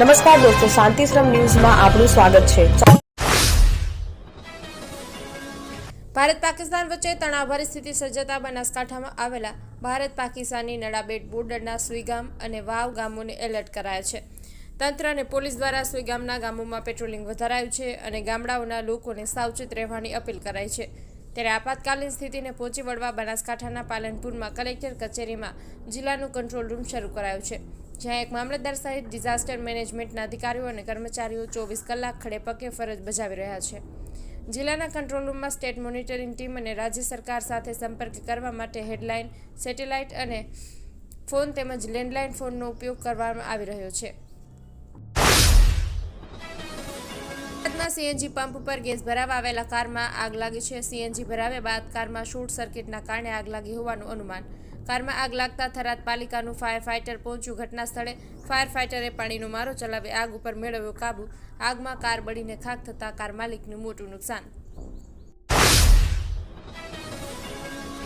નમસ્કાર દોસ્તો શાંતિશ્રમ ન્યૂઝમાં આપનું સ્વાગત છે. ભારત પાકિસ્તાન વચ્ચે તણાવભરી સ્થિતિ સર્જાતા બનાસકાંઠામાં આવેલા ભારત પાકિસ્તાની નડાબેટ બોર્ડરના સુઈગામ અને વાવ ગામોને એલર્ટ કરાયા છે. તંત્ર અને પોલીસ દ્વારા સુઈગામના ગામોમાં પેટ્રોલિંગ વધારાયું છે અને ગામડાઓના લોકોને સાવચેત રહેવાની અપીલ કરાઈ છે. ત્યારે આપાતકાલીન સ્થિતિને પહોંચી વળવા બનાસકાંઠાના પાલનપુરમાં કલેક્ટર કચેરીમાં જિલ્લાનું કંટ્રોલ રૂમ શરૂ કરાયું છે. જ્યાં એક મામલતદાર સહિત ડિઝાસ્ટર મેનેજમેન્ટના અધિકારીઓ અને કર્મચારીઓ ચોવીસ કલાક ખડે પગે ફરજ બજાવી રહ્યા છે. જિલ્લાના કંટ્રોલ રૂમમાં સ્ટેટ મોનિટરિંગ ટીમ અને રાજ્ય સરકાર સાથે સંપર્ક કરવા માટે હેડલાઇન, સેટેલાઇટ અને ફોન તેમજ લેન્ડલાઇન ફોનનો ઉપયોગ કરવામાં આવી રહ્યો છે. સુરતમાં સીએનજી પંપ ઉપર ગેસ ભરાવા આવેલા કારમાં આગ લાગી છે. સીએનજી ભરાવ્યા બાદ કારમાં શોર્ટ સર્કિટના કારણે આગ લાગી હોવાનું અનુમાન કારમાં આગ લાગતા થરાદ પાલિકાનું ફાયર ફાઇટર પહોંચ્યું. ઘટના સ્થળે ફાયર ફાઇટરે પાણીનો મારો ચલાવી આગ ઉપર મેળવ્યો કાબુ. આગમાં કાર બળીને ખાક થતાં કાર માલિકનું મોટું નુકસાન.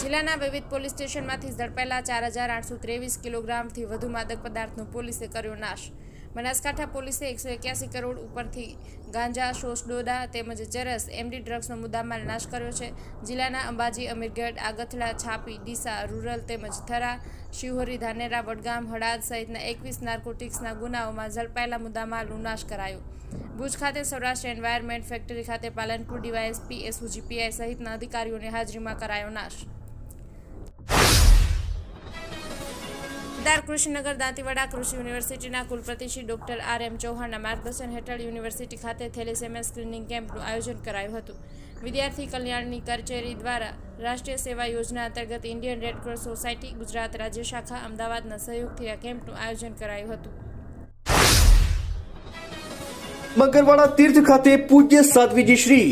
જિલ્લાના વિવિધ પોલીસ સ્ટેશનમાંથી ઝડપાયેલા ચાર હજાર આઠસો ત્રેવીસ કિલોગ્રામથી વધુ માદક પદાર્થનો પોલીસે કર્યો નાશ. બનાસકાંઠા પોલીસે એકસો એક્યાસી કરોડ ઉપરથી ગાંજા શોષડોડા તેમજ ચરસ એમડી ડ્રગ્સનો મુદ્દામાલ નાશ કર્યો છે. જિલ્લાના અંબાજી, અમીરગઢ, આગથલા, છાપી, ડીસા, રૂરલ તેમજ થરા, શિહોરી, ધાનેરા, વડગામ હડાદ સહિતના એકવીસ નાર્કોટિક્સના ગુનાઓમાં ઝડપાયેલા મુદ્દામાલનો નાશ કરાયો. ભુજ ખાતે સૌરાષ્ટ્ર એન્વાયરમેન્ટ ફેક્ટરી ખાતે પાલનપુર ડીવાયએસપી એસયુજીપીઆઈ સહિતના અધિકારીઓની હાજરીમાં કરાયો નાશ. કેદાર કૃષિનગર દાંતીવાડા કૃષિ યુનિવર્સિટીના કુલપતિ શ્રી ડોક્ટર આર એમ ચૌહાણના માર્ગદર્શન હેઠળ યુનિવર્સિટી ખાતે થેલેસેમિયા સ્ક્રીનિંગ કેમ્પનું આયોજન કરાયું હતું. વિદ્યાર્થી કલ્યાણની કચેરી દ્વારા રાષ્ટ્રીય સેવા યોજના અંતર્ગત ઇન્ડિયન રેડક્રોસ સોસાયટી, ગુજરાત રાજ્ય શાખા, અમદાવાદના સહયોગથી આ કેમ્પનું આયોજન કરાયું હતું. મગરવાડા તીર્થ ખાતે પૂજ્ય સાધ્વીજી શ્રી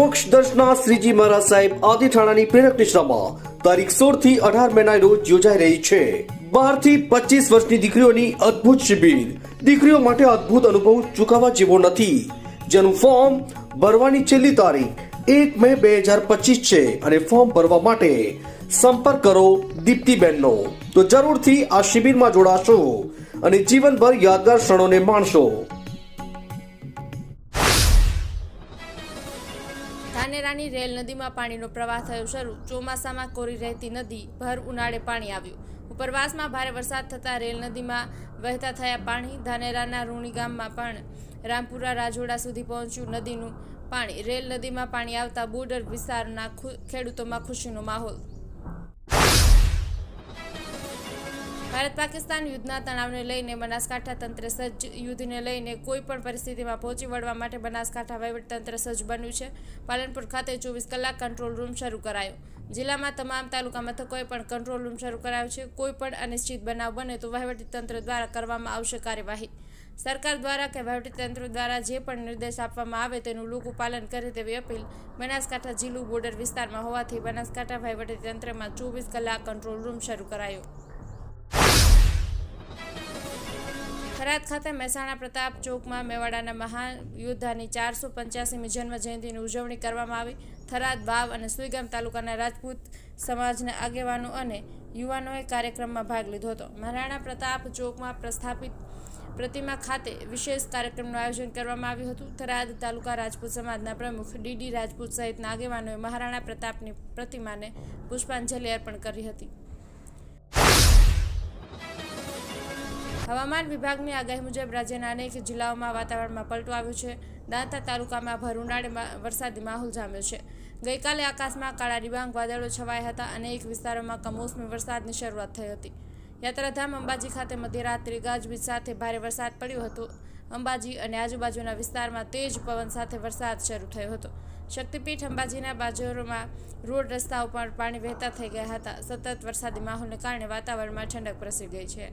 મોક્ષ દર્શના શ્રીજી મહારાજ સાહેબ આદિઠાણાની પ્રેરક નિશ્રામાં તારીખ સોળથી અઢાર મેના રોજ યોજાઈ રહી છે. બારથી પચીસ વર્ષની દીકરીઓની અદ્ભુત શિબિર. દીકરીઓ માટે અદ્ભુત અનુભવ ચૂકવવા જેવો નથી. જેનું ફોર્મ ભરવાની છેલ્લી તારીખ એક મે બે હજાર પચીસ છે અને ફોર્મ ભરવા માટે સંપર્ક કરો દીપ્તિબેનનો. તો જરૂરથી આ શિબિરમાં જોડાશો અને જીવનભર યાદગાર ક્ષણોને માણશો. ધાનેરાની રેલ નદીમાં પાણીનો પ્રવાહ થયો શરૂ. ચોમાસામાં કોરી રહેતી નદી ભર ઉનાળે પાણી આવ્યું. ઉપરવાસમાં ભારે વરસાદ થતાં રેલ નદીમાં વહેતા થયા પાણી. ધાનેરાના રૂણી ગામમાં પણ રામપુરા રાજોડા સુધી પહોંચ્યું નદીનું પાણી. રેલ નદીમાં પાણી આવતા બોર્ડર વિસ્તારના ખેડૂતોમાં ખુશીનો માહોલ. ભારત પાકિસ્તાન યુદ્ધના તણાવને લઈને બનાસકાંઠા તંત્ર સજ્જ. યુદ્ધને લઈને કોઈ પણ પરિસ્થિતિમાં પહોંચી વળવા માટે બનાસકાંઠા વહીવટીતંત્ર સજ્જ બન્યું છે. પાલનપુર ખાતે ચોવીસ કલાક કંટ્રોલ રૂમ શરૂ કરાયો. જિલ્લામાં તમામ તાલુકા મથકોએ પણ કંટ્રોલ રૂમ શરૂ કરાયો છે, કોઈ પણ અનિશ્ચિત બનાવ બને તો વહીવટીતંત્ર દ્વારા કરવામાં આવશે કાર્યવાહી. સરકાર દ્વારા કે વહીવટીતંત્ર દ્વારા જે પણ નિર્દેશ આપવામાં આવે તેનું લોકો પાલન કરે તેવી અપીલ બનાસકાંઠા જિલ્લું બોર્ડર વિસ્તારમાં હોવાથી બનાસકાંઠા વહીવટીતંત્રમાં ચોવીસ કલાક કંટ્રોલ રૂમ શરૂ કરાયો. થરાદ ખાતે મહેસાણા પ્રતાપ ચોકમાં મેવાડાના મહાન યોદ્ધાની ચારસો પંચ્યાસીમી જન્મ જયંતિની ઉજવણી કરવામાં આવી. થરાદ વાવ અને સુઈગામ તાલુકાના રાજપૂત સમાજના આગેવાનો અને યુવાનોએ કાર્યક્રમમાં ભાગ લીધો હતો. મહારાણા પ્રતાપ ચોકમાં પ્રસ્થાપિત પ્રતિમા ખાતે વિશેષ કાર્યક્રમનું આયોજન કરવામાં આવ્યું હતું. થરાદ તાલુકા રાજપૂત સમાજના પ્રમુખ ડીડી રાજપૂત સહિતના આગેવાનોએ મહારાણા પ્રતાપની પ્રતિમાને પુષ્પાંજલિ અર્પણ કરી હતી. હવામાન વિભાગની આગાહી મુજબ રાજ્યના અનેક જિલ્લાઓમાં વાતાવરણમાં પલટો આવ્યો છે. દાંતા તાલુકામાં ભર ઉનાળે વરસાદી માહોલ જામ્યો છે. ગઈકાલે આકાશમાં કાળા ડિબાંગ વાદળો છવાયા હતા અને એક વિસ્તારોમાં કમોસમી વરસાદની શરૂઆત થઈ હતી. યાત્રાધામ અંબાજી ખાતે મધ્યરાત્રિ ગાજવીજ સાથે ભારે વરસાદ પડ્યો હતો. અંબાજી અને આજુબાજુના વિસ્તારમાં તેજ પવન સાથે વરસાદ શરૂ થયો હતો. શક્તિપીઠ અંબાજીના બાજરોમાં રોડ રસ્તાઓ પર પાણી વહેતા થઈ ગયા હતા. સતત વરસાદી માહોલને કારણે વાતાવરણમાં ઠંડક પ્રસરી ગઈ છે.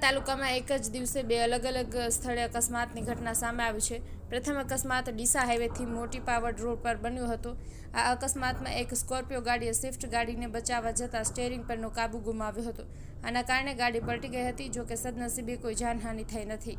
તાલુકામાં એક જ દિવસે બે અલગ અલગ સ્થળે અકસ્માતની ઘટના સામે આવી છે. પ્રથમ અકસ્માત ડીસા હાઈવેથી મોટી પાવડ રોડ પર બન્યો હતો. આ અકસ્માતમાં એક સ્કોર્પિયો ગાડીએ સ્વિફ્ટ ગાડીને બચાવવા જતાં સ્ટેરિંગ પરનો કાબુ ગુમાવ્યો હતો. આના કારણે ગાડી પલટી ગઈ હતી જોકે સદનસીબે કોઈ જાનહાનિ થઈ નથી.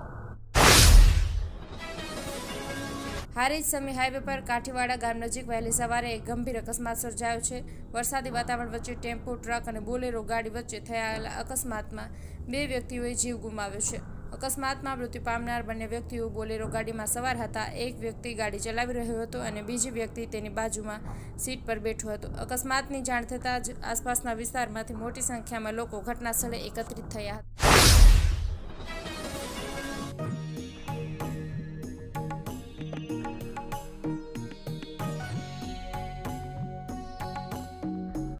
હારીજ સમી હાઈવે પર કાઠીવાડા ગામ નજીક વહેલી સવારે એક ગંભીર અકસ્માત સર્જાયો છે. વરસાદી વાતાવરણ વચ્ચે ટેમ્પો, ટ્રક અને બોલેરો ગાડી વચ્ચે થયેલા અકસ્માતમાં બે વ્યક્તિઓએ જીવ ગુમાવ્યો છે. અકસ્માતમાં મૃત્યુ પામનાર બંને વ્યક્તિઓ બોલેરો ગાડીમાં સવાર હતા. એક વ્યક્તિ ગાડી ચલાવી રહ્યો હતો અને બીજી વ્યક્તિ તેની બાજુમાં સીટ પર બેઠો હતો. અકસ્માતની જાણ થતાં જ આસપાસના વિસ્તારમાંથી મોટી સંખ્યામાં લોકો ઘટના સ્થળે એકત્રિત થયા હતા.